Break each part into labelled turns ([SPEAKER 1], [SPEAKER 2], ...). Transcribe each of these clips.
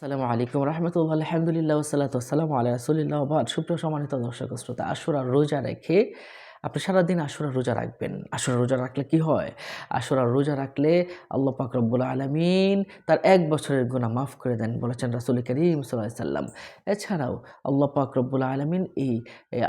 [SPEAKER 1] আসসালামু আলাইকুম রহমতুল্লাহ, আলহামদুলিল্লাহ সাল্লাহ আসসালামু আলাই রাসুলিল্লাহ সুপ্রিয় সম্মানিত দর্শক শ্রোতা, আশুরা রোজা রেখে আপনি সারাদিন আশুরা রোজা রাখবেন। আশুরা রোজা রাখলে কি হয়? আশুরা রোজা রাখলে আল্লাহ পাক রব্বুল আলমিন তার এক বছরের গুণা মাফ করে দেন বলেছেন রাসুল করিম সাল্লাম। এছাড়াও আল্লাহ পাক রব্বুল আলমিন এই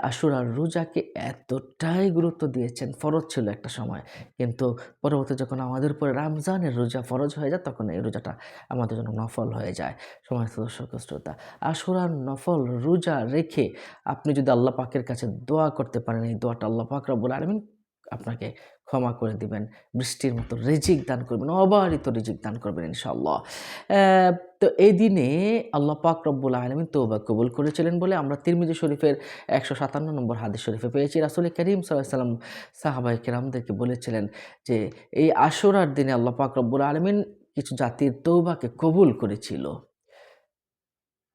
[SPEAKER 1] আশুরার রোজাকে এতটাই গুরুত্ব দিয়েছেন, ফরজ ছিল একটা সময়। কিন্তু পরবর্তী যখন আমাদের উপরে রমজানের রোজা ফরজ হয়ে যায়, তখন এই রোজাটা আমাদের জন্য নফল হয়ে যায়। সমস্ত দর্শক শ্রোতা, আশুরার নফল রোজা রেখে আপনি যদি আল্লাহ পাকের কাছে দোয়া করতে পারেন, এই দোয়াটা আল্লাহ পাক রব্বুল আলমিন আপনাকে ক্ষমা করে দিবেন, বৃষ্টির মতো রিজিক দান করবেন, অবারিত রিজিক দান করবেন ইনশাআল্লাহ। তো এই দিনে আল্লাহ পাক রব্বুল আলমিন তৌবা কবুল করেছিলেন বলে আমরা তিরমিজি শরীফের একশো সাতান্ন নম্বর হাদিস শরীফে পেয়েছি। রাসুল করিম সাল্লাম সাহাবাই কেরামদেরকে বলেছিলেন যে, এই আশুরার দিনে আল্লাহ পাক রব্বুল আলমিন কিছু জাতির তৌবাকে কবুল করেছিল।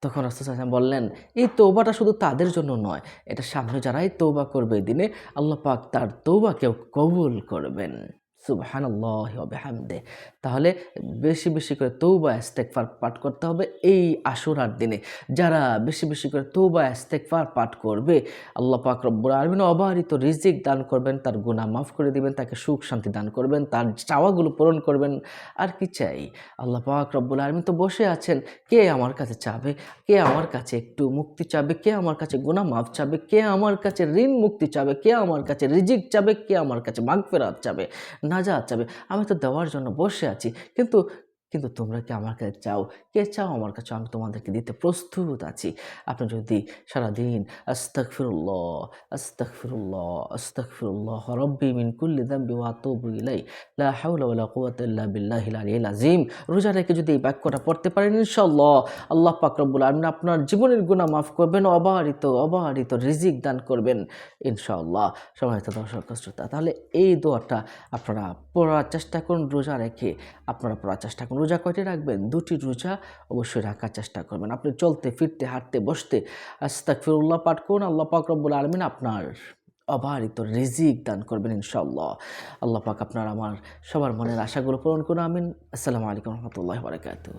[SPEAKER 1] তখন রাসুল সাহেব বললেন, এই তৌবাটা শুধু তাদের জন্য নয়, এটা সামনে যারাই তৌবা করবে দিনে আল্লাহ পাক তার তৌবাকেও কবুল করবেন। সুবহানাল্লাহ হামদে তাহলে বেশি বেশি করে তৌবা ইস্তেকফার পাঠ করতে হবে এই আশুরার দিনে। যারা বেশি বেশি করে তৌবা ইস্তেকফার পাঠ করবে, আল্লাহ পাক রব্বুল আলমিন অবাহিত রিজিক দান করবেন, তার গুনাহ মাফ করে দিবেন, তাকে সুখ শান্তি দান করবেন, তার চাওয়াগুলো পূরণ করবেন, আর কি চাই? আল্লাহ পাক রব্বুল আলমিন তো বসে আছেন। কে আমার কাছে চাবে? কে আমার কাছে একটু মুক্তি চাবে? কে আমার কাছে গুনাহ মাফ চাবে? কে আমার কাছে ঋণ মুক্তি চাবে? কে আমার কাছে রিজিক চাবে? কে আমার কাছে মাগফেরাত চাবে? নাজাত যাবে আমি তো দেওয়ার জন্য বসে আছি। কিন্তু কিন্তু তোমরা কি আমার কাছে চাও? কে চাও আমার কাছে? আমি তোমাদেরকে দিতে প্রস্তুত আছি। আপনি যদি সারাদিন আস্তাগফিরুল্লাহ আস্তাগফিরুল্লাহ আস্তাগফিরুল্লাহ রব্বি মিন কুল্লি যামবি ওয়া আতুবু ইলাই লা আযীম। রোজা রেখে যদি এই বাক্যটা পড়তে পারেন, ইনশাআল্লাহ আল্লাহ পাক রব্বুল আলামিন আপনার জীবনের গুনাহ মাফ করবেন, অবারিত অবারিত রিজিক দান করবেন, ইনশাআল্লাহ। সম্মানিত দর্শক, শ্রোতা, তাহলে এই দোয়াটা আপনারা পড়ার চেষ্টা করুন, রোজা রেখে আপনারা পড়ার চেষ্টা করুন। রোজা কয়টি রাখবেন? দুটি রোজা অবশ্যই রাখার চেষ্টা করবেন। আপনি চলতে, ফিরতে, হাঁটতে, বসতে, আস্তাগফিরুল্লাহ পাঠ করুন, আল্লাহ পাক রব্বুল আলমিন আপনার অবারিত রিজিক দান করবেন ইনশাআল্লাহ। আল্লাহ পাক আপনার আমার সবার মনের আশাগুলো পূরণ করুন, আমিন। আসসালামু আলাইকুম রহমতুল্লাহ বারকাতু